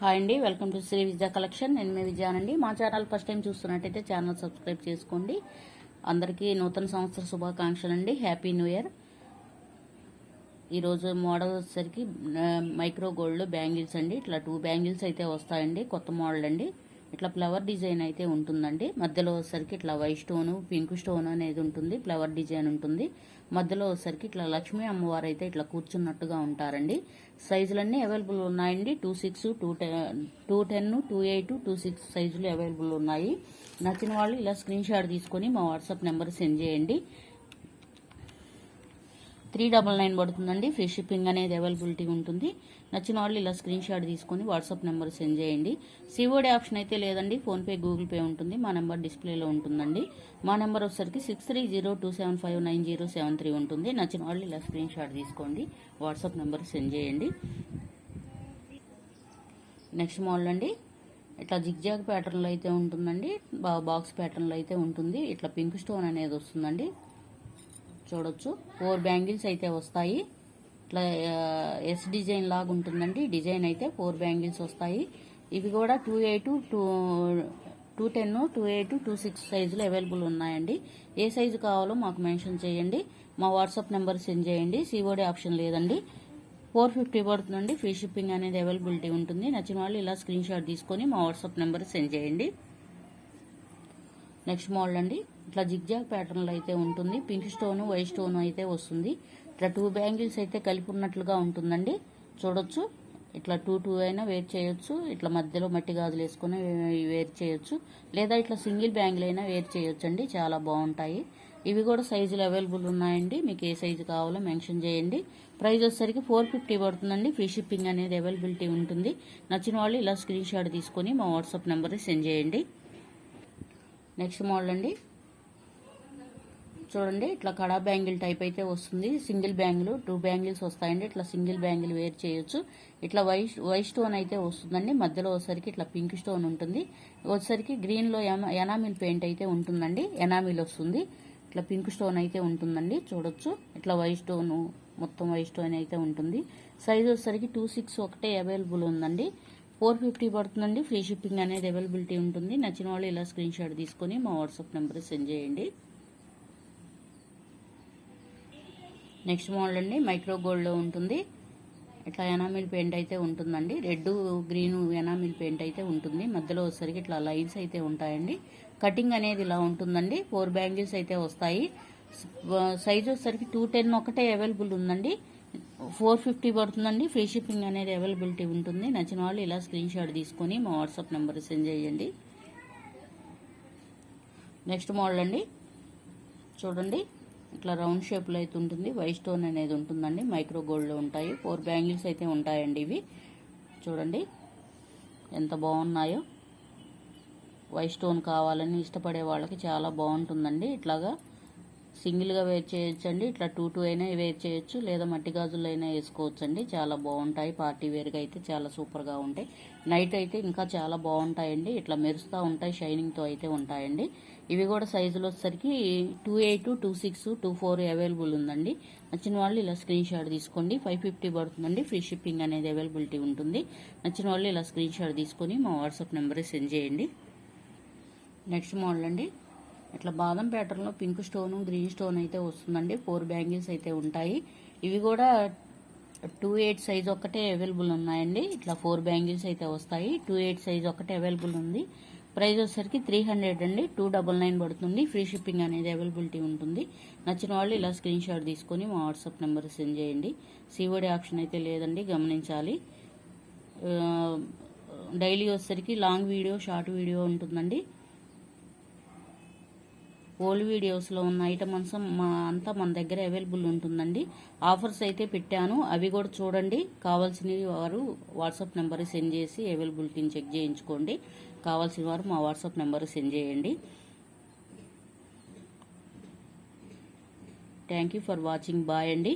Hi అండి welcome to Shri విద్యా collection. నేను మీ విజయానండి. మా ఛానల్ ఫస్ట్ టైం చూస్తున్నట్టయితే ఛానల్ సబ్స్క్రైబ్ చేసుకోండి. అందరికీ నూతన సంవత్సర శుభాకాంక్షలు అండి హ్యాపీ న్యూ ఇయర్ ఈరోజు మోడల్ వచ్చేసరికి మైక్రో గోల్డ్ బ్యాంగిల్స్ అండి. ఇట్లా టూ బ్యాంగిల్స్ అయితే వస్తాయండి. కొత్త మోడల్ అండి. ఇట్లా ఫ్లవర్ డిజైన్ అయితే ఉంటుందండి. మధ్యలో వచ్చేసరికి ఇట్లా వైట్ స్టోను పింక్ స్టోన్ అనేది ఉంటుంది. ఫ్లవర్ డిజైన్ ఉంటుంది. మధ్యలో వచ్చేసరికి ఇట్లా లక్ష్మీ అమ్మవారు అయితే ఇట్లా కూర్చున్నట్టుగా ఉంటారండి. సైజులన్నీ అవైలబుల్ ఉన్నాయండి. Two six two ten two ten two eight two six సైజులు అవైలబుల్ ఉన్నాయి. నచ్చిన వాళ్ళు ఇలా స్క్రీన్ షాట్ తీసుకొని మా వాట్సాప్ నెంబర్ సెండ్ చేయండి. త్రీ డబల్ నైన్ పడుతుందండి. ఫ్రీ షిప్పింగ్ అనేది అవైలబిలిటీ ఉంటుంది. నచ్చిన వాళ్ళు ఇలా స్క్రీన్ షాట్ తీసుకొని వాట్సాప్ నెంబర్ సెండ్ చేయండి. సిఓడి ఆప్షన్ అయితే లేదండి. ఫోన్పే గూగుల్ పే ఉంటుంది. మా నెంబర్ డిస్ప్లేలో ఉంటుందండి. మా నెంబర్ వచ్చరికి six three zero two seven five nine zero seven three ఉంటుంది. నచ్చిన వాళ్ళు ఇలా స్క్రీన్ షాట్ తీసుకోండి. వాట్సాప్ నెంబర్ సెండ్ చేయండి. నెక్స్ట్ మోడల్ అండి. ఇట్లా జిగ్జాగ్ ప్యాటర్న్లో అయితే ఉంటుందండి. బా- బాక్స్ ప్యాటర్న్లో అయితే ఉంటుంది. ఇట్లా పింక్ స్టోన్ అనేది వస్తుందండి. చూడొచ్చు. ఫోర్ బ్యాంగిల్స్ అయితే వస్తాయి. ఇట్లా ఎస్ డిజైన్ లాగా ఉంటుందండి. డిజైన్ అయితే ఫోర్ బ్యాంగిల్స్ వస్తాయి. ఇవి కూడా two eight two two ten two eight two six సైజులు అవైలబుల్ ఉన్నాయండి. ఏ సైజు కావాలో మాకు మెన్షన్ చేయండి. మా వాట్సాప్ నెంబర్ సెండ్ చేయండి. సిఓడి ఆప్షన్ లేదండి. ఫోర్ ఫిఫ్టీ పడుతుందండి. ఫ్రీ షిప్పింగ్ అనేది అవైలబిలిటీ ఉంటుంది. నచ్చిన వాళ్ళు ఇలా స్క్రీన్ షాట్ తీసుకొని మా వాట్సాప్ నెంబర్ సెండ్ చేయండి. నెక్స్ట్ మోడల్ అండి. ఇట్లా జిగ్జాగ్ ప్యాటర్న్లో అయితే ఉంటుంది. పింక్ స్టోన్ వైట్ స్టోన్ అయితే వస్తుంది. ఇట్లా టూ బ్యాంగిల్స్ అయితే కలిపి ఉన్నట్లుగా ఉంటుందండి. చూడొచ్చు. ఇట్లా టూ టూ అయినా వేర్ చేయొచ్చు. ఇట్లా మధ్యలో మట్టి గాజులు వేసుకొని వేర్ చేయొచ్చు. లేదా ఇట్లా సింగిల్ బ్యాంగిల్ అయినా వేర్ చేయొచ్చు అండి చాలా బాగుంటాయి. ఇవి కూడా సైజులు అవైలబుల్ ఉన్నాయండి. మీకు ఏ సైజు కావాలో మెన్షన్ చేయండి. ప్రైస్ వచ్చేసరికి ఫోర్ ఫిఫ్టీ పడుతుందండి. ఫ్రీ షిప్పింగ్ అనేది అవైలబిలిటీ ఉంటుంది. నచ్చిన వాళ్ళు ఇలా స్క్రీన్ షాట్ తీసుకొని మా వాట్సాప్ నెంబర్కి సెండ్ చేయండి. నెక్స్ట్ మోడల్ అండి. చూడండి ఇట్లా కడా బ్యాంగిల్ టైప్ అయితే వస్తుంది. సింగిల్ బ్యాంగిల్ టూ బ్యాంగిల్స్ వస్తాయండి. ఇట్లా సింగిల్ బ్యాంగిల్ వేర్ చేయొచ్చు. ఇట్లా వై వై స్టోన్ అయితే వస్తుందండి. మధ్యలో వచ్చేసరికి ఇట్లా పింక్ స్టోన్ ఉంటుంది. వచ్చేసరికి గ్రీన్లో ఎనామిల్ పెయింట్ అయితే ఉంటుందండి. ఎనామిల్ వస్తుంది. ఇట్లా పింక్ స్టోన్ అయితే ఉంటుందండి. చూడొచ్చు. ఇట్లా వై స్టోన్ మొత్తం వై స్టోన్ అయితే ఉంటుంది. సైజ్ వచ్చేసరికి టూ సిక్స్ ఒకటే అవైలబుల్ ఉందండి. ఫోర్ ఫిఫ్టీ పడుతుందండి. ఫ్రీ షిప్పింగ్ అనేది అవైలబిలిటీ ఉంటుంది. నచ్చిన వాళ్ళు ఇలా స్క్రీన్ షాట్ తీసుకొని మా వాట్సాప్ నెంబర్ సెండ్ చేయండి. నెక్స్ట్ మోడల్ అండి మైక్రో గోల్డ్లో ఉంటుంది. ఇట్లా ఎనామిల్ పెయింట్ అయితే ఉంటుందండి. రెడ్ గ్రీన్ ఎనామిల్ పెయింట్ అయితే ఉంటుంది. మధ్యలో వచ్చేసరికి ఇట్లా లైన్స్ అయితే ఉంటాయండి. కటింగ్ అనేది ఇలా ఉంటుందండి. ఫోర్ బ్యాంగిల్స్ అయితే వస్తాయి. సైజ్ వచ్చేసరికి టూ టెన్ ఒకటే అవైలబుల్ ఉందండి. ఫోర్ ఫిఫ్టీ పడుతుందండి. ఫ్రీ షిప్పింగ్ అనేది అవైలబిలిటీ ఉంటుంది. నచ్చిన వాళ్ళు ఇలా స్క్రీన్ షాట్ తీసుకొని మా వాట్సాప్ నెంబర్ సెండ్ చేయండి. నెక్స్ట్ మోడల్ అండి. చూడండి. ఇట్లా రౌండ్ షేప్లో అయితే ఉంటుంది. వై స్టోన్ అనేది ఉంటుందండి. మైక్రో గోల్డ్లో ఉంటాయి. ఫోర్ బ్యాంగిల్స్ అయితే ఉంటాయండి ఇవి. చూడండి. ఎంత బాగున్నాయో. వై స్టోన్ కావాలని ఇష్టపడే వాళ్ళకి చాలా బాగుంటుందండి. ఇట్లాగా సింగిల్గా వేర్ చేయొచ్చండి. ఇట్లా టూ టూ అయినా వేర్ చేయొచ్చు. లేదా మట్టి గాజులు అయినా వేసుకోవచ్చండి. చాలా బాగుంటాయి. పార్టీ వేర్గా అయితే చాలా సూపర్గా ఉంటాయి. నైట్ అయితే ఇంకా చాలా బాగుంటాయండి. ఇట్లా మెరుస్తూ ఉంటాయి. షైనింగ్తో అయితే ఉంటాయండి. ఇవి కూడా సైజులు వచ్చేసరికి two eight two six two four available ఉందండి. నచ్చిన వాళ్ళు ఇలా స్క్రీన్ షాట్ తీసుకోండి. ఫైవ్ ఫిఫ్టీ పడుతుందండి. ఫ్రీ షిప్పింగ్ అనేది అవైలబిలిటీ ఉంటుంది. నచ్చిన వాళ్ళు ఇలా స్క్రీన్ షాట్ తీసుకొని మా వాట్సాప్ నెంబర్ సెండ్ చేయండి. నెక్స్ట్ మోడల్ అండి. ఇట్లా బాదం ప్యాటర్న్లో పింక్ స్టోన్ గ్రీన్ స్టోన్ అయితే వస్తుందండి. ఫోర్ బ్యాంగిల్స్ అయితే ఉంటాయి. ఇవి కూడా టూ ఎయిట్ సైజ్ ఒక్కటే అవైలబుల్ ఉన్నాయండి. ఇట్లా ఫోర్ బ్యాంగిల్స్ అయితే వస్తాయి. టూ ఎయిట్ సైజ్ ఒక్కటే అవైలబుల్ ఉంది. ప్రైస్ వచ్చేసరికి త్రీ హండ్రెడ్ అండి. టూ డబల్ నైన్ పడుతుంది. ఫ్రీ షిప్పింగ్ అనేది అవైలబిలిటీ ఉంటుంది. నచ్చిన వాళ్ళు ఇలా స్క్రీన్ షాట్ తీసుకొని మా వాట్సాప్ నెంబర్ సెండ్ చేయండి. సిఓడి ఆప్షన్ అయితే లేదండి. గమనించాలి. డైలీ వచ్చేసరికి లాంగ్ వీడియో షార్ట్ వీడియో ఉంటుందండి. ఓల్డ్ వీడియోస్లో ఉన్న ఐటమ్ మా అంతా మన దగ్గర అవైలబుల్ ఉంటుందండి. ఆఫర్స్ అయితే పెట్టాను. అవి కూడా చూడండి. కావాల్సిన వారు వాట్సాప్ నెంబర్ సెండ్ చేసి అవైలబిలిటీని చెక్ చేయించుకోండి. కావాల్సిన వారు మా వాట్సాప్ నెంబర్ సెండ్ చేయండి. Thank you for watching bye అండి.